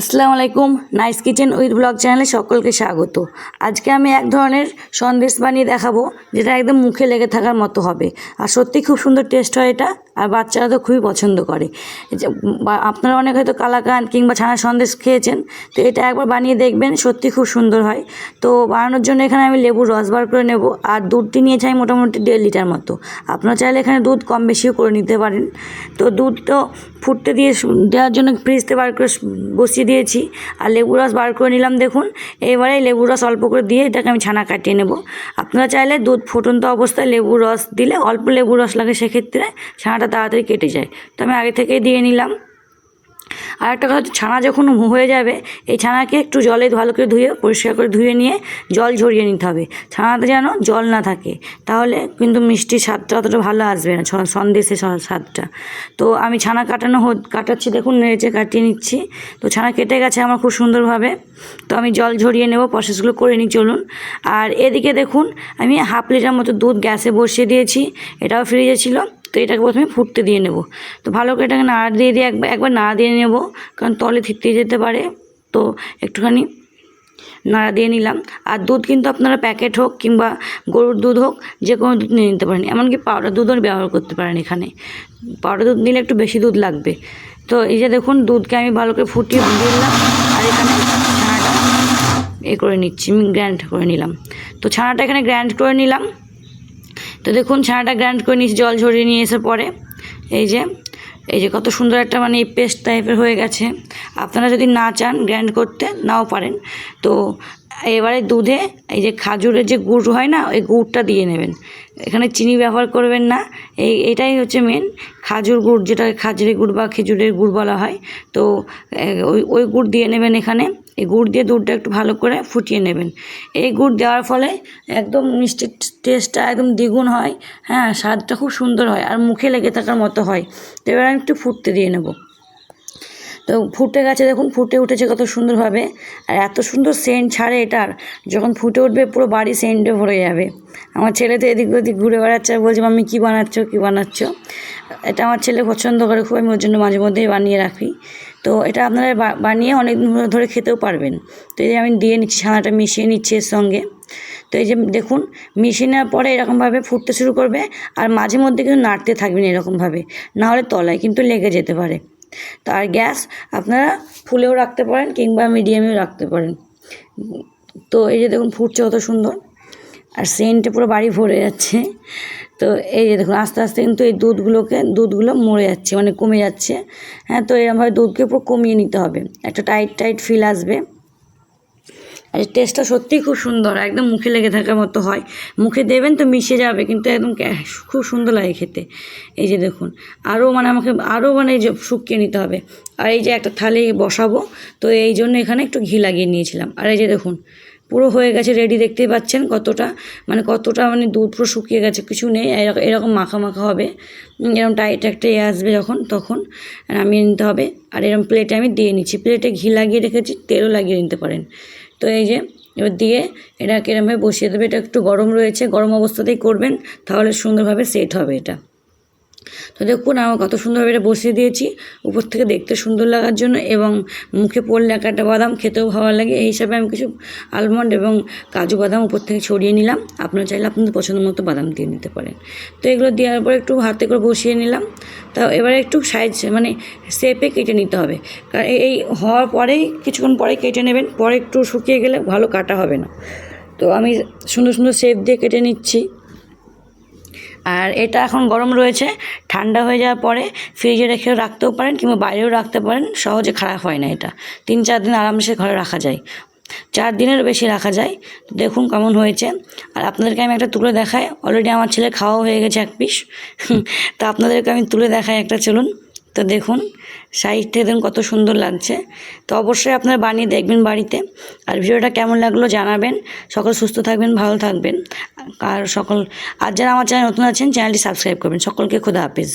আসসালামু আলাইকুম। Nice kitchen with blog চ্যানেলে সকলকে স্বাগত। আজকে আমি এক ধরনের সন্দেশ বানিয়ে দেখাবো, যেটা একদম মুখে লেগে থাকার মতো হবে। আর সত্যি খুব সুন্দর টেস্ট হয় এটা, আর বাচ্চারা তো খুবই পছন্দ করে। আপনারা অনেক হয়তো কালাকান কিংবা ছানা সন্দেশ খেয়েছেন, তো এটা একবার বানিয়ে দেখবেন, সত্যি খুব সুন্দর হয়। তো বানানোর জন্য এখানে আমি লেবুর রস বার করে নেব, আর দুধটি নিয়ে চাই মোটামুটি দেড় লিটার মতো। আপনারা চাইলে এখানে দুধ কম বেশিও করে নিতে পারেন। তো দুধ তো ফুটতে দিয়ে দেওয়ার জন্য ফ্রিজতে বার করে বসিয়ে দিয়েছি। আর লেবু রস বার করে নিলাম দেখুন। এবারে লেবু রস অল্প করে দিয়ে এটাকে আমি ছানা কাটিয়ে নেব। আপনারা চাইলে দুধ ফুটন্ত অবস্থায় লেবু রস দিলে অল্প লেবু রস লাগে সেক্ষেত্রে ছানাটা তাড়াতাড়ি কেটে যায়। তো আমি আগে থেকেই দিয়ে নিলাম। আর একটা কথা হচ্ছে, ছানা যখন হয়ে যাবে, এই ছানাকে একটু জলে ভালো করে ধুয়ে, পরিষ্কার করে ধুয়ে নিয়ে জল ঝরিয়ে নিতে হবে। ছানাতে যেন জল না থাকে। তাহলে কিন্তু মিষ্টির স্বাদটা অতটা ভালো আসবে না সন্দেশের স্বাদটা। তো আমি ছানা কাটানো কাটাচ্ছি, দেখুন, নেড়েচে কাটিয়ে নিচ্ছি। তো ছানা কেটে গেছে আমার খুব সুন্দরভাবে। তো আমি জল ঝরিয়ে নেব প্রসেসগুলো করে নিই, চলুন। আর এদিকে দেখুন, আমি হাফ লিটার মতো দুধ গ্যাসে বসিয়ে দিয়েছি। এটাও ফ্রিজে ছিল। তো এটাকে প্রথমে ফুটতে দিয়ে নেব। তো ভালো করে এটাকে নাড়া দিয়ে দিয়ে একবার একবার নাড়া দিয়ে নেব, কারণ তলে থিততে যেতে পারে। তো একটুখানি নাড়া দিয়ে নিলাম। আর দুধ কিন্তু আপনারা প্যাকেট হোক কিংবা গরুর দুধ হোক, যে কোনো দুধ নিয়ে নিতে পারেন। এমনকি পাউডার দুধও ব্যবহার করতে পারেন এখানে। পাউডার দুধ নিলে একটু বেশি দুধ লাগবে। তো এই যে দেখুন, দুধকে আমি ভালো করে ফুটিয়ে দিলাম। আর এখানে ছানাটা এ করে নিচ্ছি গ্র্যান্ড করে নিলাম। তো ছানাটা এখানে গ্র্যান্ড করে নিলাম। তো দেখুন, ছানাটা গ্রাইন্ড করে নিয়েছি, জল ঝরিয়ে নিয়ে এসে পরে। এই যে এই যে কত সুন্দর একটা মানে পেস্ট টাইপের হয়ে গেছে। আপনারা যদি না চান গ্রাইন্ড করতে, নাও পারেন। তো এবারে দুধে এই যে খাজুরের যে গুড় হয় না, ওই গুড়টা দিয়ে নেবেন। এখানে চিনি ব্যবহার করবেন না। এই, এটাই হচ্ছে মেন খাজুর গুড়, যেটা খাজুরের গুড় বা খেজুরের গুড় বলা হয়। তো ওই ওই গুড় দিয়ে নেবেন এখানে। এই গুড় দিয়ে দুধটা একটু ভালো করে ফুটিয়ে নেবেন। এই গুড় দেওয়ার ফলে একদম মিষ্টির টেস্টটা একদম দ্বিগুণ হয়। হ্যাঁ স্বাদটা খুব সুন্দর হয় আর মুখে লেগে থাকার মতো হয়। তো এবার আমি একটু ফুটতে দিয়ে নেব। তো ফুটে গেছে দেখুন, ফুটে উঠেছে কত সুন্দরভাবে। আর এত সুন্দর সেন্ট ছাড়ে এটার, যখন ফুটে উঠবে পুরো বাড়ি সেন্টে ভরে যাবে। আমার ছেলে তো এদিক ওদিক ঘুরে বেড়াচ্ছে আর বলছে, মাম্মি, কী বানাচ্ছ কী বানাচ্ছ? এটা আমার ছেলে পছন্দ করে খুব, আমি ওর জন্য মাঝে মধ্যেই বানিয়ে রাখি। তো এটা আপনারা বানিয়ে অনেক দিন ধরে খেতেও পারবেন। তো এই যে আমি দিয়ে নিচ্ছি, ছানাটা মিশিয়ে নিচ্ছি এর সঙ্গে। তো এই যে দেখুন, মিশিয়ে নেওয়ার পরে এরকমভাবে ফুটতে শুরু করবে, আর মাঝে মধ্যে কিন্তু নাড়তে থাকবেন এরকমভাবে। নাহলে তলায় কিন্তু লেগে যেতে পারে। তো আর গ্যাস আপনারা ফুলেও রাখতে পারেন কিংবা মিডিয়ামেও রাখতে পারেন। তো এই যে দেখুন ফুটছে কত সুন্দর। আর সেন্টে পুরো বাড়ি ভরে যাচ্ছে। তো এই যে দেখুন আস্তে আস্তে কিন্তু এই দুধগুলোকে দুধগুলো মরে যাচ্ছে মানে কমে যাচ্ছে। হ্যাঁ তো এরকমভাবে দুধকে পুরো কমিয়ে নিতে হবে। একটা টাইট টাইট ফিল আসবে। আর টেস্টটা সত্যিই খুব সুন্দর, একদম মুখে লেগে থাকার মতো হয়। মুখে দেবেন তো মিশে যাবে, কিন্তু একদম খুব সুন্দর লাগে খেতে। এই যে দেখুন আরও মানে আমাকে আরও মানে শুকিয়ে নিতে হবে। আর এই যে একটা থালি বসাবো, তো এই জন্য এখানে একটু ঘি লাগিয়ে নিয়েছিলাম। আর এই যে দেখুন, পুরো হয়ে গেছে রেডি দেখতেই পাচ্ছেন কতটা মানে কতটা মানে দুধ পুরো শুকিয়ে গেছে, কিছু নেই এরকম মাখা মাখা হবে। এরকম টাইট একটা এ আসবে যখন, তখন নামিয়ে নিতে হবে। আর এরকম প্লেটে আমি দিয়ে নিচ্ছি। প্লেটে ঘি লাগিয়ে রেখেছি, তেলও লাগিয়ে নিতে পারেন। তো এই যে, এবার দিয়ে এটা কীরমভাবে বসিয়ে দেবে, এটা একটু গরম রয়েছে, গরম অবস্থাতেই করবেন, তাহলে সুন্দরভাবে সেট হবে এটা। তো দেখুন আমার কত সুন্দরভাবে এটা বসিয়ে দিয়েছি। উপর থেকে দেখতে সুন্দর লাগার জন্য এবং মুখে পড়লে এক একটা বাদাম খেতেও ভালো লাগে। এই হিসাবে আমি কিছু আলমন্ড এবং কাজু বাদাম উপর থেকে ছড়িয়ে নিলাম। আপনারা চাইলে আপনাদের পছন্দ মতো বাদাম দিয়ে নিতে পারেন। তো এগুলো দেওয়ার পর একটু হাতে করে বসিয়ে নিলাম। তা এবারে একটু সাইজ মানে শেপে কেটে নিতে হবে। কারণ এই হওয়ার পরেই, কিছুক্ষণ পরে কেটে নেবেন। পরে একটু শুকিয়ে গেলে ভালো কাটা হবে না। তো আমি সুন্দর সুন্দর শেপ দিয়ে কেটে নিচ্ছি। আর এটা এখন গরম রয়েছে, ঠান্ডা হয়ে যাওয়ার পরে ফ্রিজে রেখে রাখতেও পারেন কিংবা বাইরেও রাখতে পারেন, সহজে খারাপ হয় না এটা। তিন চার দিন আরামসে ঘরে রাখা যায়। চার দিনের বেশি রাখা যায়। দেখুন কেমন হয়েছে। আর আপনাদেরকে আমি একটা তুলে দেখাই। অলরেডি আমার ছেলে খাওয়া হয়ে গেছে এক পিস তা আপনাদেরকে আমি তুলে দেখাই একটা, চলুন। তো দেখুন সাইজটা দেখুন কত সুন্দর লাগছে। তো অবশ্যই আপনারা বানিয়ে দেখবেন বাড়িতে। আর ভিডিওটা কেমন লাগল জানাবেন। সকল সুস্থ থাকবেন, ভালো থাকবেন। আর সকল, আর যারা আমার চ্যানেল নতুন আছেন, চ্যানেলটি সাবস্ক্রাইব করবেন। সকলকে খোদা হাফিজ।